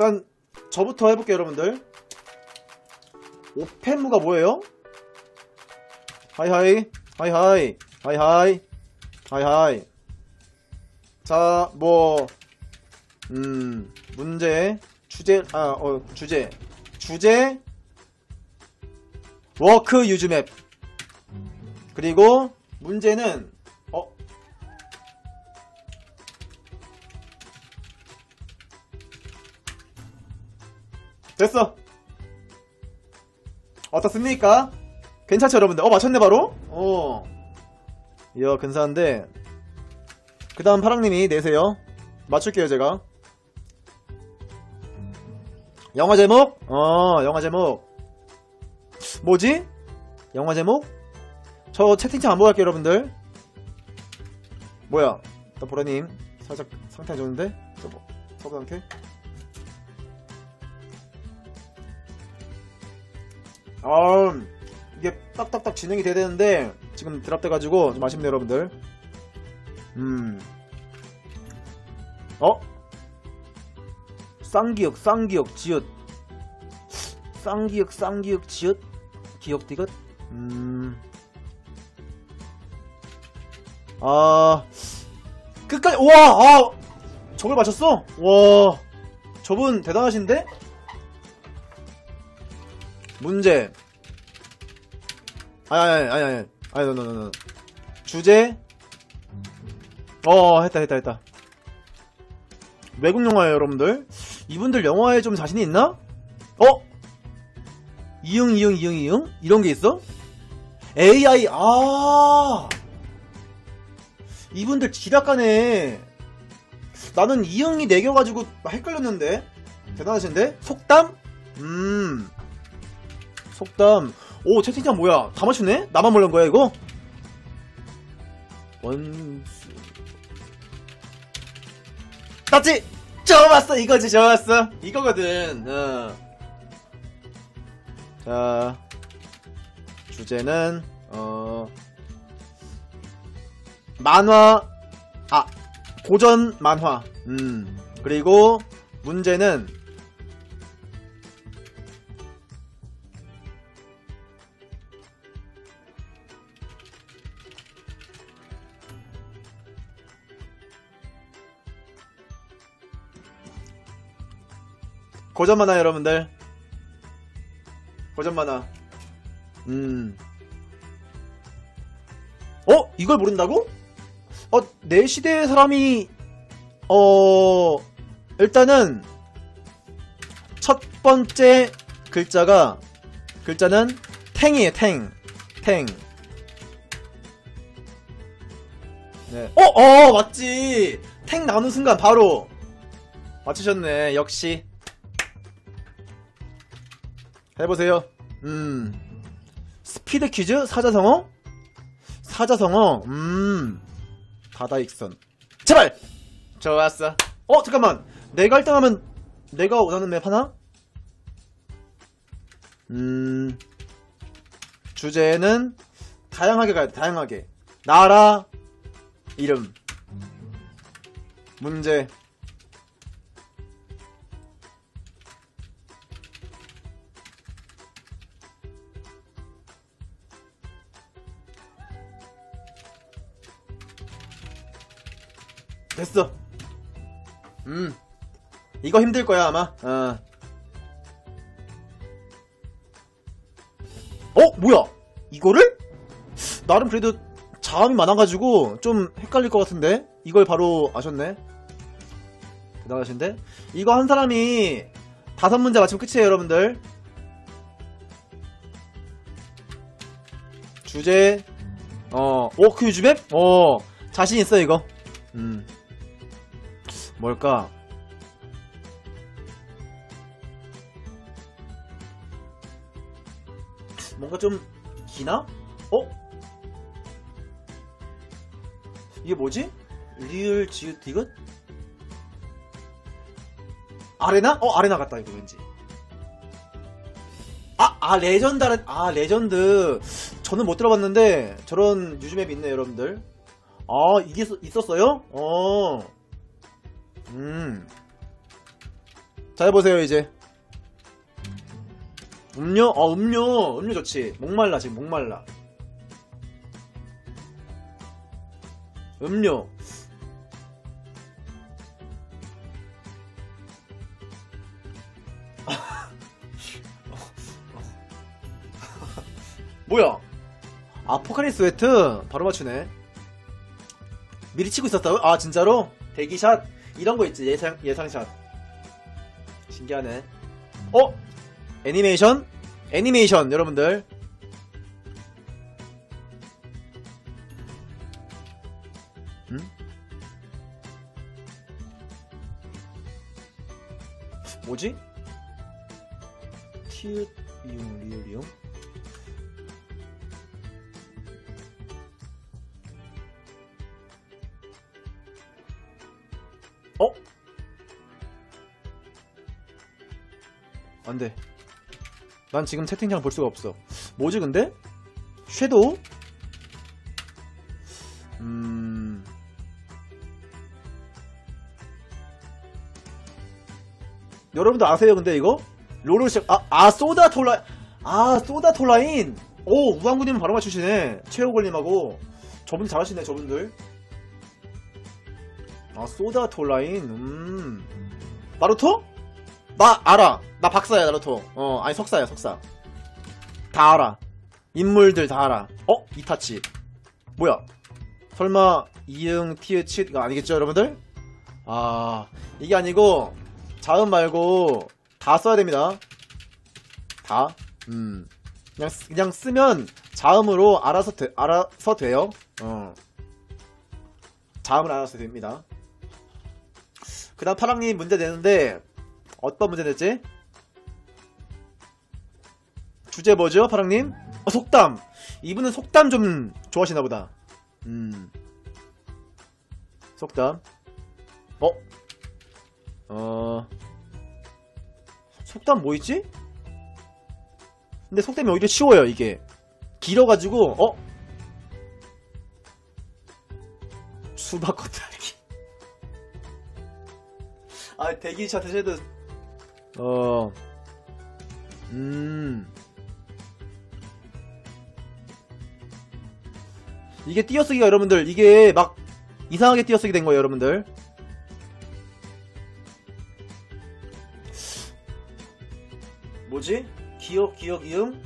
일단 저부터 해볼게요 여러분들. 오펜무가 뭐예요? 하이하이. 하이하이. 하이하이. 하이하이. 자 뭐 음 문제 주제 아 어 주제. 주제 워크 유즈맵. 그리고 문제는 됐어 어떻습니까? 괜찮죠 여러분들? 어 맞췄네 바로? 어 이야 근사한데 그 다음 파랑님이 내세요 맞출게요 제가 영화 제목? 어 영화 제목 뭐지? 영화 제목? 저 채팅창 안 보고 갈게요 여러분들 뭐야 나 보라님 살짝 상태 안 좋은데? 저거 서브 상태? 아 이게 딱딱딱 진행이 돼야 되는데 지금 드랍돼가지고 좀 아쉽네요 여러분들. 음. 어? 쌍기역 쌍기역 지읒. 쌍기역 쌍기역 지읒. 기억 디귿. 음. 아. 끝까지 와! 아, 저걸 맞췄어? 와. 저분 대단하신데 문제 아니 아니 아니 아니 아니 노노노노 주제 어 했다 했다 했다 외국 영화예요 여러분들 이분들 영화에 좀 자신이 있나? 어? 이응 이응 이응 이응? 이런 게 있어? AI 아 이분들 지략가네 나는 이응이 내겨가지고 헷갈렸는데 대단하신데? 속담? 음 속담 오 채팅창 뭐야 다 맞추네? 나만 몰란 거야 이거? 원수 맞지? 좋았어 이거지 좋았어 이거거든 어. 자 주제는 어 만화 아 고전 만화 음 그리고 문제는 고전 만화 여러분들 고전 만화 음 어? 이걸 모른다고? 어, 내 시대의 사람이 어 일단은 첫 번째 글자가 글자는 탱이에요 탱 탱. 네. 어, 어, 맞지. 탱 나오는 순간 바로 맞추셨네. 역시. 해보세요. 음. 스피드 퀴즈? 사자성어? 사자성어? 음. 바다익선. 제발! 좋았어. 어, 잠깐만. 내가 1등 하면 내가 원하는 맵 하나? 음. 주제는 다양하게 가야 돼, 다양하게. 나라, 이름. 문제. 됐어. 음. 이거 힘들 거야, 아마. 어. 어? 뭐야? 이거를? 나름 그래도 자음이 많아가지고 좀 헷갈릴 것 같은데? 이걸 바로 아셨네? 대단하신데? 이거 한 사람이 다섯 문제 맞히면 끝이에요, 여러분들. 주제, 어, 오, 그 유즈맵? 어, 자신 있어, 이거. 음. 뭘까? 뭔가 좀 기나? 어? 이게 뭐지? 리을 지읒 디귿? 아레나? 어 아레나 같다 이거 왠지 아, 아 레전드 아레, 아 레전드 저는 못 들어봤는데 저런 유즈맵이 있네 여러분들 아 이게 있- 있었어요? 어 음. 자 해보세요 이제. 음료? 어 음료. 음료 좋지. 목말라 지금 목말라. 음료. 뭐야? 아포칼리스 웨트? 바로 맞추네. 미리 치고 있었다고? 아 진짜로? 대기샷 이런 거 있지 예상 예상샷 신기하네 어? 애니메이션? 애니메이션 여러분들 음? 뭐지? 티읕 이용 리을이용 어? 안돼 난 지금 채팅창 볼 수가 없어 뭐지 근데? 섀도우? 음... 여러분도 아세요 근데 이거? 롤을 시작 아, 아 소다 톨라 아 소다 톨라인 오 우왕구님은 바로 맞추시네 최호걸님하고 저분들 잘하시네 저분들 아 소다 톨라인? 음. 나루토? 나 알아. 나 박사야 나루토. 어 아니 석사야 석사. 다 알아. 인물들 다 알아. 어? 이타치. 뭐야? 설마 이응 티에치 이거 아니겠죠 여러분들? 아 이게 아니고 자음 말고 다 써야 됩니다. 다. 음. 그냥, 쓰- 그냥 쓰면 자음으로 알아서 돼, 알아서 돼요. 어. 자음을 알아서 됩니다 그 다음 파랑님 문제 내는데 어떤 문제 냈지? 주제 뭐죠 파랑님? 어, 속담 이분은 속담 좀 좋아하시나 보다 음 속담 어? 어 속담 뭐 있지? 근데 속담이 오히려 쉬워요 이게 길어가지고 어? 수박 겉핥기 아 대기샷 해도 어 음. 이게 띄어쓰기가 여러분들 이게 막 이상하게 띄어쓰기 된 거예요 여러분들 뭐지? 기억 기억 이응?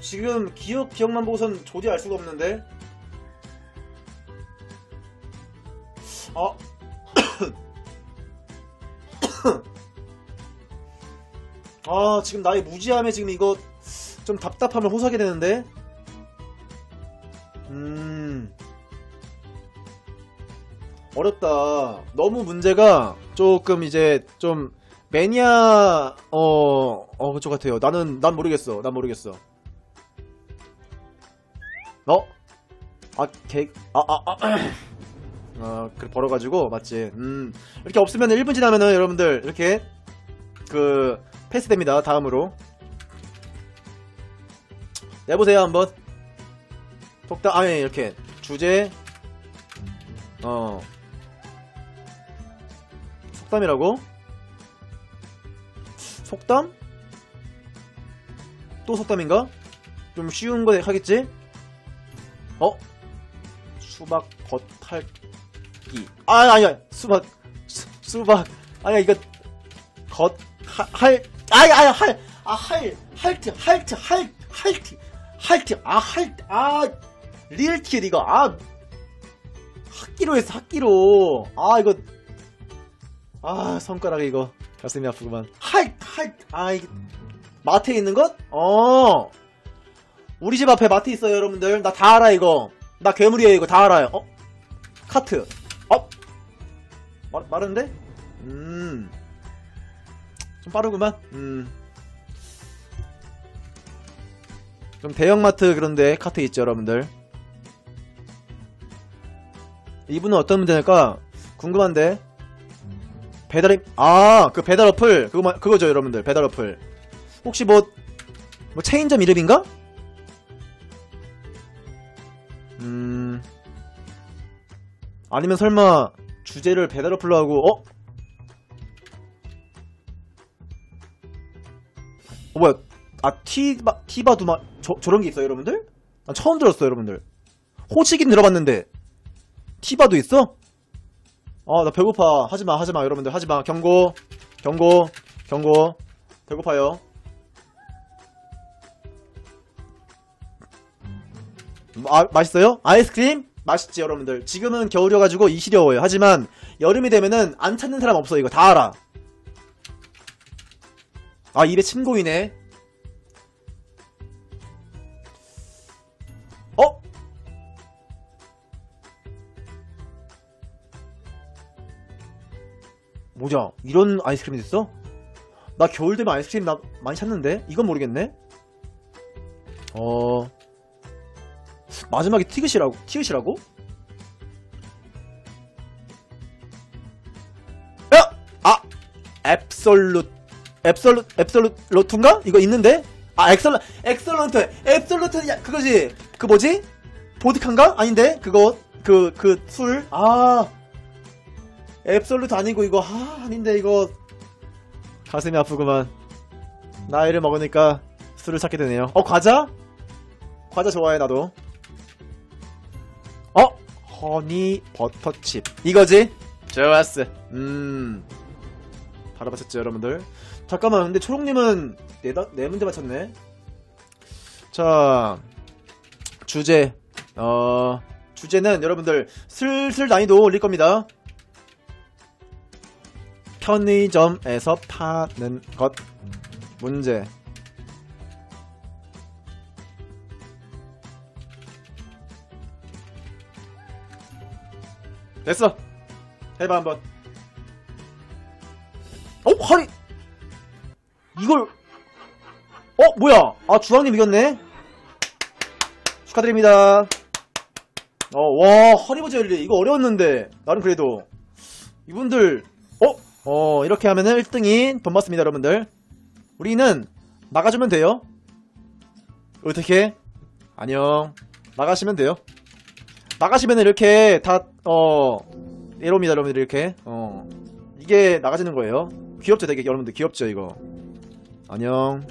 지금 기억 기억만 보고선 조디 알 수가 없는데 아 아 지금 나의 무지함에 지금 이거 좀 답답함을 호소하게 되는데? 음. 어렵다. 너무 문제가 조금 이제 좀 매니아 어 어 그쪽 같아요. 나는 난 모르겠어. 난 모르겠어. 어? 아 개 아 아 아 아, 그래 벌어가지고 맞지 음 이렇게 없으면 1분 지나면은 여러분들 이렇게 그 패스됩니다 다음으로. 내보세요 한번. 속담 아니 이렇게. 주제. 어. 속담이라고? 속담? 또 속담인가? 좀 쉬운 거 하겠지? 어? 수박 겉핥기 아 아니야. 수박. 수, 수박. 아니야 이거 겉할 아야 아야 할아할 할트 할트 할 할트. 할트 아 할트 아 이거. 아 학기로 했어 학기로. 아 이거. 아 손가락 이거. 가슴이 아프구만. 할할아 이게 마트에 있는 것? 어. 우리 집 앞에 마트 있어요 여러분들. 나 다 알아 이거. 나 괴물이에요 이거. 다 알아요. 어? 카트. 어 마, 마른데? 음 좀 빠르구만. 음. 좀 대형마트 그런데 카트 있죠 여러분들? 이분은 어떤 문제 낼까? 궁금한데? 배달이 아 그 배달 어플. 그거 마- 그거죠 여러분들. 배달 어플. 혹시 뭐 뭐 체인점 이름인가? 음. 아니면 설마 주제를 배달 어플로 하고 어? 어, 뭐야 아 티바 티바두마 저 저런 게 있어요 여러분들? 난 처음 들었어요 여러분들 호치긴 들어봤는데 티바도 있어? 아 나 배고파 하지마 하지마 여러분들 하지마 경고 경고 경고 배고파요 아 맛있어요? 아이스크림? 맛있지 여러분들? 지금은 겨울이어가지고 이 시려워요. 하지만 여름이 되면은 안 찾는 사람 없어 이거. 다 알아. 아 입에 침 고이네. 어? 뭐냐? 이런 아이스크림이 있어? 나 겨울 되면 아이스크림 나 많이 찾는데? 이건 모르겠네. 어 마지막에 티귿이라고 티귿이라고? 야! 아! 앱솔루트 앱솔루트 앱솔루트인가? 이거 있는데? 아 엑설런 엑설런트 앱솔루트 야 그거지 그 뭐지? 보드카인가? 아닌데 그거 그 그 술 아 앱솔루트 아니고 이거 아 아닌데 이거 가슴이 아프구만 나이를 먹으니까 술을 찾게 되네요 어 과자? 과자 좋아해 나도 어? 허니 버터칩. 이거지? 좋았어. 음. 맞췄죠 여러분들. 잠깐만 근데 초록님은 네, 다- 네 문제 맞췄네. 자 주제. 어 주제는 여러분들 슬슬 난이도 올릴 겁니다. 편의점에서 파는 것. 문제 됐어. 해봐 한번. 어? 허리! 이걸 어? 뭐야? 아 주황님 이겼네? 축하드립니다. 어, 와 허리버 젤리 이거 어려웠는데 나름 그래도. 이분들 어? 어 이렇게 하면은 1등이 돈 받습니다 여러분들. 우리는 나가주면 돼요. 어떻게? 안녕. 나가시면 돼요. 나가시면 이렇게 다 어 이럽니다 여러분들 이렇게. 어. 이게 나가지는 거예요. 귀엽죠? 되게 여러분들 귀엽죠 이거? 안녕